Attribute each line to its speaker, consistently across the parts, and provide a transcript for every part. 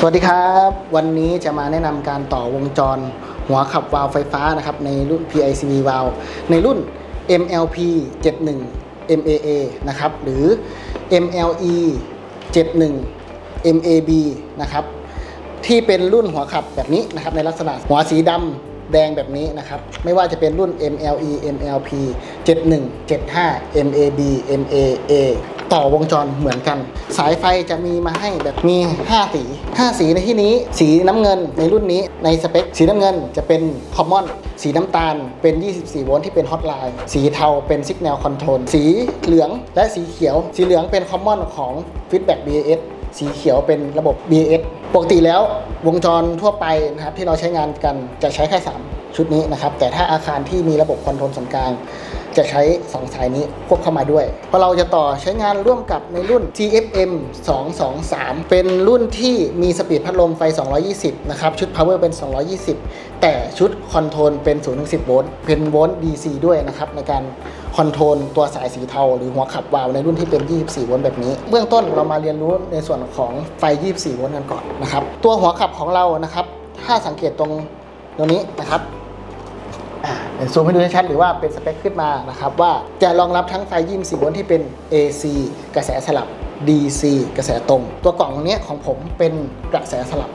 Speaker 1: สวัสดีครับ วันนี้จะมาแนะนำการต่อวงจรหัวขับวาล์วไฟฟ้านะครับในรุ่น PICV valve ในรุ่น MLP 71 MAA นะครับหรือ MLE 71 MAB นะครับที่เป็นรุ่นหัวขับแบบนี้นะครับในลักษณะหัวสีดำแดงแบบนี้นะครับไม่ว่าจะเป็นรุ่น MLE MLP 71 75 MAB MAA ต่อวงจรเหมือนกัน สายไฟจะมีมาให้แบบมี 5 สี 5 สีในที่นี้ สีน้ำเงินในรุ่นนี้ในสเปค สีน้ำเงินจะเป็นคอมมอน สีน้ำตาลเป็น 24 โวลต์ที่เป็นฮอตไลน์ สีเทาเป็น s ิกแนลคอนโทรล สีเหลืองและสีเขียว สีเหลืองเป็นคอมมอนของ Feedback BAS สีเขียวเป็นระบบ BAS ปกติแล้ววงจรทั่วไปนะครับที่เราใช้งานกันจะใช้แค่ 3 ชุดนี้นะครับ แต่ถ้าอาคารที่มีระบบคอนโทรลส่วนกลาง จะใช้ 2 สายนี้ควบเข้ามาด้วยเพราะเราจะต่อใช้งานร่วมกับในรุ่น TFM 223 เป็นรุ่นที่มีสปีดพัดลมไฟ 220 นะครับ ชุด power เป็น 220 แต่ชุดคอนโทรลเป็น0 10 โวลต์ เป็นโวลต์ DC ด้วยนะครับ ในการคอนโทรลตัวสายสีเทาหรือหัวขับวาล์วในรุ่นที่เป็น 24 โวลต์แบบนี้ เบื้องต้นเรามาเรียนรู้ในส่วนของไฟ 24 โวลต์กันก่อนนะครับ ตัวหัวขับของเรานะครับ ถ้าสังเกตตรงตรงนี้นะครับ ซูมให้ดูชัดๆหรือว่าเป็นสเปคขึ้นมานะครับว่าจะรองรับทั้งไฟ24โวลต์ที่เป็น AC กระแสสลับ DC กระแสตรง ตัวกล่องนี้ของผมเป็นกระแสสลับ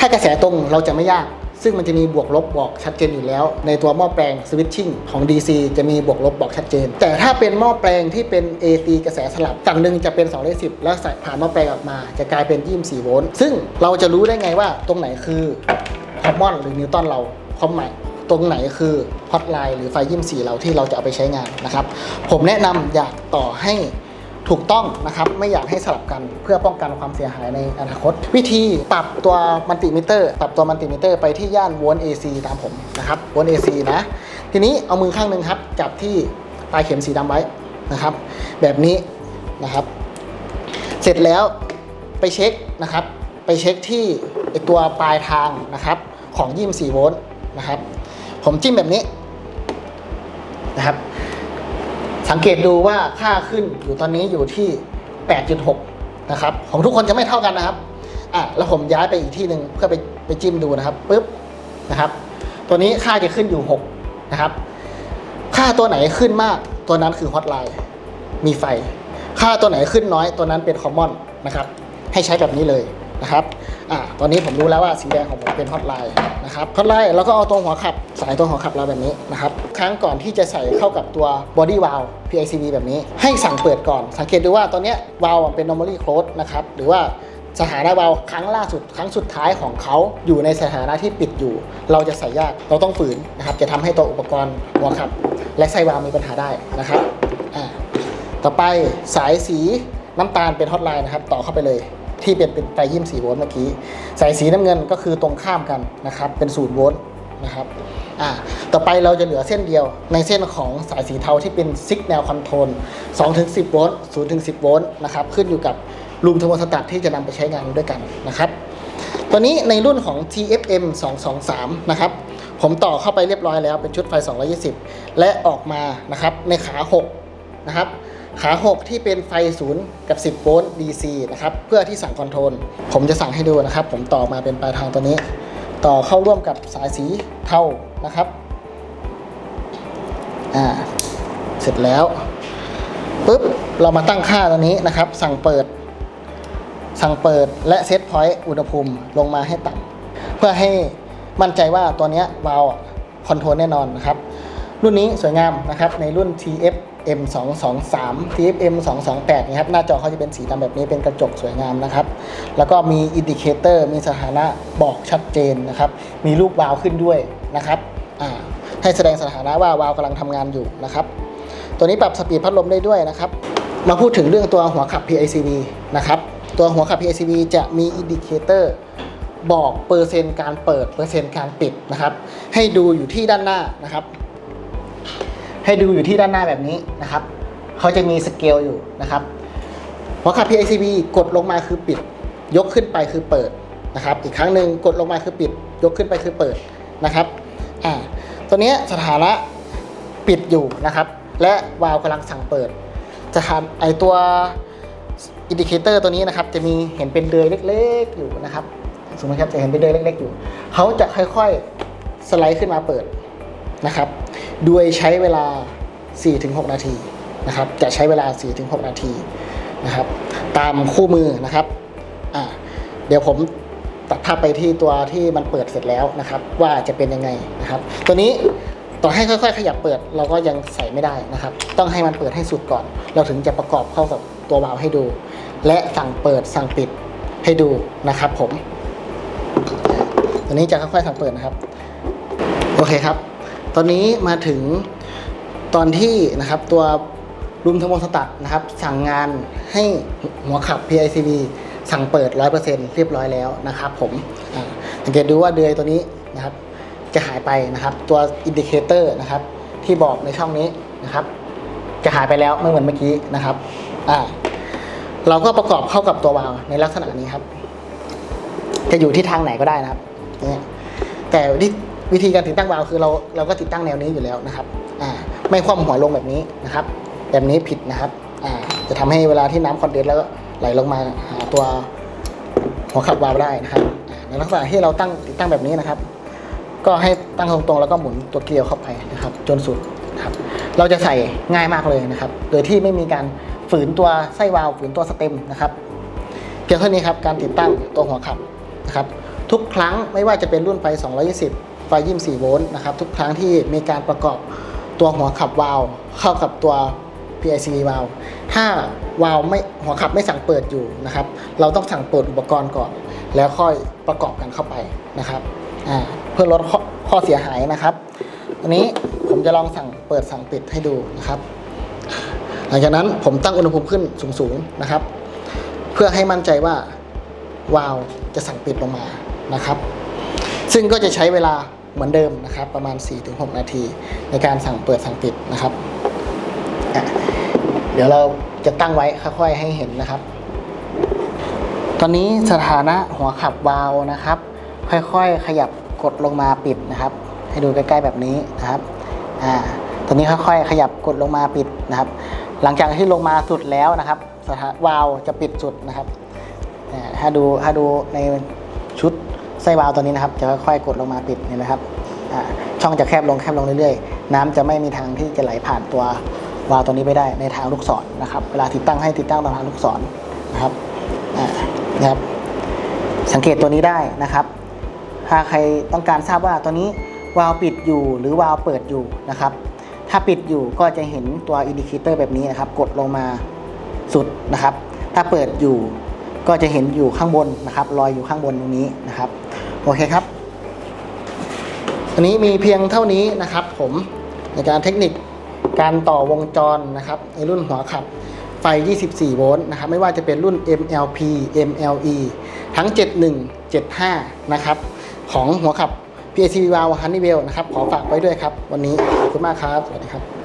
Speaker 1: ถ้ากระแสตรงเราจะไม่ยาก ซึ่งมันจะมีบวกลบบอกชัดเจนอยู่แล้ว ในตัวหม้อแปลงสวิตชิ่งของ DC จะมีบวกลบบอกชัดเจน แต่ถ้าเป็นหม้อแปลงที่เป็น AC กระแสสลับฝั่งหนึ่งจะเป็น2 10แล้วใส่ผ่านหม้อแปลงออกมา จะกลายเป็น 24 โวลต์ซึ่งเราจะรู้ได้ไงว่าตรงไหนคือคอมมอนหรือนิวตันเราความหมาย ตรงไหนคือฮอตไลน์หรือไฟยี่สี่เราที่เราจะเอาไปใช้งานนะครับ ผมแนะนำอยากต่อให้ถูกต้องนะครับ ไม่อยากให้สลับกันเพื่อป้องกันความเสียหายในอนาคต วิธีปรับตัวมัลติมิเตอร์ ปรับตัวมัลติมิเตอร์ไปที่ย่านโวลต์ AC ตามผมนะครับโวลต์ AC นะ ทีนี้เอามือข้างหนึ่งครับ จับที่ปลายเข็มสีดำไว้นะครับ แบบนี้นะครับ เสร็จแล้วไปเช็คนะครับ ไปเช็คที่ตัวปลายทางนะครับของ 24 โวลต์นะครับ ผมจิ้มแบบนี้นะครับ สังเกตดูว่าค่าขึ้นอยู่ตอนนี้อยู่ที่ 8.6 นะครับ ของทุกคนจะไม่เท่ากันนะครับอะแล้วผมย้ายไปอีกที่หนึ่งเพื่อไปไปจิ้มดูนะครับปุ๊บนะครับ ตัวนี้ค่าจะขึ้นอยู่ 6 นะครับ ค่าตัวไหนขึ้นมาก ตัวนั้นคือฮอตไลน์มีไฟ ค่าตัวไหนขึ้นน้อยตัวนั้นเป็นคอมมอนนะครับ ให้ใช้แบบนี้เลยนะครับ อ่าตอนนี้ผมรู้แล้วว่าสีแดงของผมเป็นฮอตไลน์นะครับฮอตไลน์แล้วก็เอาตัวหัวขับสายตัวหัวขับเราแบบนี้นะครับครั้งก่อนที่จะใส่เข้ากับตัวบอดี้วาล PICV แบบนี้ ให้สั่งเปิดก่อน สังเกตดูว่าตอนนี้วาลเป็น normally close นะครับหรือว่าสถานะวาลครั้งล่าสุดครั้งสุดท้ายของเขาอยู่ในสถานะที่ปิดอยู่ เราจะใส่ยากเราต้องฝืนนะครับ จะทำให้ตัวอุปกรณ์หัวขับ และไส้วาลมีปัญหาได้นะครับอ่าต่อไปสายสีน้ำตาลเป็นฮอตไลน์นะครับ ต่อเข้าไปเลย ที่เป็นเป็นไฟยี่สี่โวลต์เมื่อกี้สายสีน้ำเงินก็คือตรงข้ามกันนะครับเป็นศูนย์โวลต์นะครับอ่าต่อไปเราจะเหลือเส้นเดียว ในเส้นของสายสีเทาที่เป็นซิกแนลคอนโทรล2ถึง10โวลต์0ถึง10โวลต์นะครับขึ้นอยู่กับรูมเทอร์โมสตัตที่จะนำไปใช้งานด้วยกันนะครับตัวนี้ในรุ่นของ TFM 223 นะครับ ผมต่อเข้าไปเรียบร้อยแล้วเป็นชุดไฟ 220 และออกมานะครับในขา 6 นะครับ ขา6ที่เป็นไฟ0กับ 10 โวลต์ DC นะครับ เพื่อที่สั่งคอนโทรล ผมจะสั่งให้ดูนะครับ ผมต่อมาเป็นปลายทางตัวนี้ ต่อเข้าร่วมกับสายสีเทานะครับ อ่า เสร็จแล้ว ปุ๊บ เรามาตั้งค่าตัวนี้นะครับ สั่งเปิด สั่งเปิดและเซตพอยต์อุณหภูมิลงมาให้ต่ำเพื่อให้มั่นใจว่าตัวนี้วาล์วคอนโทรลแน่นอนนะครับ รุ่นนี้สวยงามนะครับในรุ่น T F M223 TFM 228นะครับหน้าจอเขาจะเป็นสีดำแบบนี้เป็นกระจกสวยงามนะครับ แล้วก็มีอินดิเคเตอร์มีสถานะบอกชัดเจนนะครับ มีรูปวาล์วขึ้นด้วยนะครับให้แสดงสถานะว่าวาล์วกำลังทำงานอยู่นะครับ ตัวนี้ปรับสปีดพัดลมได้ด้วยนะครับ มาพูดถึงเรื่องตัวหัวขับ PICV นะครับตัวหัวขับ PICV จะมีอินดิเคเตอร์บอกเปอร์เซ็นต์การเปิดเปอร์เซ็นต์การปิดนะครับ ให้ดูอยู่ที่ด้านหน้านะครับ ให้ดูอยู่ที่ด้านหน้าแบบนี้นะครับเขาจะมีสเกลอยู่นะครับหัวขับ PICV กดลงมาคือปิด ยกขึ้นไปคือเปิดนะครับ อีกครั้งหนึ่งกดลงมาคือปิด ยกขึ้นไปคือเปิดนะครับอ่าตัวนี้สถานะปิดอยู่นะครับ และวาล์วกำลังสั่งเปิด จะทำไอตัวอินดิเคเตอร์ตัวนี้นะครับ จะมีเห็นเป็นเดือยเล็ก ๆ อยู่นะครับสมมติครับจะเห็นไปเดินเล็ก ๆ อยู่เขาจะค่อยๆสไลด์ขึ้นมาเปิดนะครับ โดยใช้เวลา 4-6 นาทีนะครับ จะใช้เวลา 4-6 นาทีนะครับ ตามคู่มือนะครับอ่าเดี๋ยวผมตัดภาพไปที่ตัวที่มันเปิดเสร็จแล้วนะครับ ว่าจะเป็นยังไงนะครับ ตัวนี้ต่อให้ค่อย ๆ ขยับเปิดเราก็ยังใส่ไม่ได้นะครับ ต้องให้มันเปิดให้สุดก่อน เราถึงจะประกอบเข้ากับตัววาล์วให้ดู และสั่งเปิดสั่งปิดให้ดูนะครับ ผมตัวนี้จะค่อยๆสั่งเปิดนะครับ โอเคครับ อนนี้มาถึงตอนที่นะครับตัวรุมทมสตัดนะครับสั่งงานให้หัวขับ PICV สั่งเปิด 100%เรียบร้อยแล้วนะครับผมสังเกตดูว่าเดือยตัวนี้นะครับจะหายไปนะครับ ตัวอินดิเคเตอร์นะครับที่บอกในช่องนี้นะครับ จะหายไปแล้วไม่เหมือนเมื่อกี้นะครับอ่าเราก็ประกอบเข้ากับตัววาล์วในลักษณะนี้ครับ จะอยู่ที่ทางไหนก็ได้นะครับ แต่วิธี วิธีการติดตั้งวาล์วคือเราเราก็ติดตั้งแนวนี้อยู่แล้วนะครับอ่าไม่คว่ำหัวลงแบบนี้นะครับ แบบนี้ผิดนะครับอ่าจะทำให้เวลาที่น้ำคอนเดนส์แล้วไหลลงมาหาตัวหัวขับวาล์วได้นะครับในลักษณะที่เราตั้งติดตั้งแบบนี้นะครับ ก็ให้ตั้งตรงๆ แล้วก็หมุนตัวเกลียวเข้าไปนะครับ จนสุดนะครับ เราจะใส่ง่ายมากเลยนะครับ โดยที่ไม่มีการฝืนตัวไส้วาล์วฝืนตัวสเต็มนะครับเพียงเท่านี้ครับการติดตั้งตัวหัวขับนะครับ ทุกครั้งไม่ว่าจะเป็นรุ่นไฟ 220 ไฟ24 โวลต์นะครับทุกครั้งที่มีการประกอบตัวหัวขับวาล์วเข้ากับตัว PICV วาล์วถ้าวาล์วไม่หัวขับไม่สั่งเปิดอยู่นะครับ เราต้องสั่งเปิดอุปกรณ์ก่อน แล้วค่อยประกอบกันเข้าไปนะครับเพื่อลดข้อข้อเสียหายนะครับอันนี้ผมจะลองสั่งเปิดสั่งปิดให้ดูนะครับ หลังจากนั้นผมตั้งอุณหภูมิขึ้นสูงๆนะครับ เพื่อให้มั่นใจว่าวาล์วจะสั่งปิดลงมานะครับ ซึ่งก็จะใช้เวลา เหมือนเดิมนะครับ ประมาณ 4-6 นาที ในการสั่งเปิดสั่งปิดนะครับ เดี๋ยวเราจะตั้งไว้ค่อยๆให้เห็นนะครับ ตอนนี้สถานะหัวขับวาล์วนะครับ ค่อยๆ ขยับกดลงมาปิดนะครับ ให้ดูใกล้ๆแบบนี้นะครับอ่าตอนนี้ค่อยๆ ขยับกดลงมาปิดนะครับ หลังจากที่ลงมาสุดแล้วนะครับ สถานวาล์วจะปิดสุดนะครับถ้าดูถ้าดูใน ส้วาล์วตัวนี้นะครับจะค่อยๆกดลงมาปิดเห็นไหมครับช่องจะแคบลงแคบลงเรื่อยๆ น้ำจะไม่มีทางที่จะไหลผ่านตัววาล์วตัวนี้ไปได้ในทางลูกศรนะครับ เวลาติดตั้งให้ติดตั้งตามทางลูกศรนะครับนะครับสังเกตตัวนี้ได้นะครับ ถ้าใครต้องการทราบว่าตัวนี้วาล์วปิดอยู่หรือวาล์วเปิดอยู่นะครับ ถ้าปิดอยู่ก็จะเห็นตัวอินดิเคเตอร์แบบนี้นะครับ กดลงมาสุดนะครับ ถ้าเปิดอยู่ก็จะเห็นอยู่ข้างบนนะครับลอยอยู่ข้างบนตรงนี้นะครับ โอเคครับ อันนี้มีเพียงเท่านี้นะครับ ผมในการเทคนิคการต่อวงจรนะครับในรุ่นหัวขับไฟ 24 โวลต์นะครับ ไม่ว่าจะเป็นรุ่น MLP MLE ทั้ง 71 75 นะครับ ของหัวขับ PACV Valve Honeywell นะครับ ขอฝากไว้ด้วยครับ วันนี้ขอบคุณมากครับ สวัสดีครับ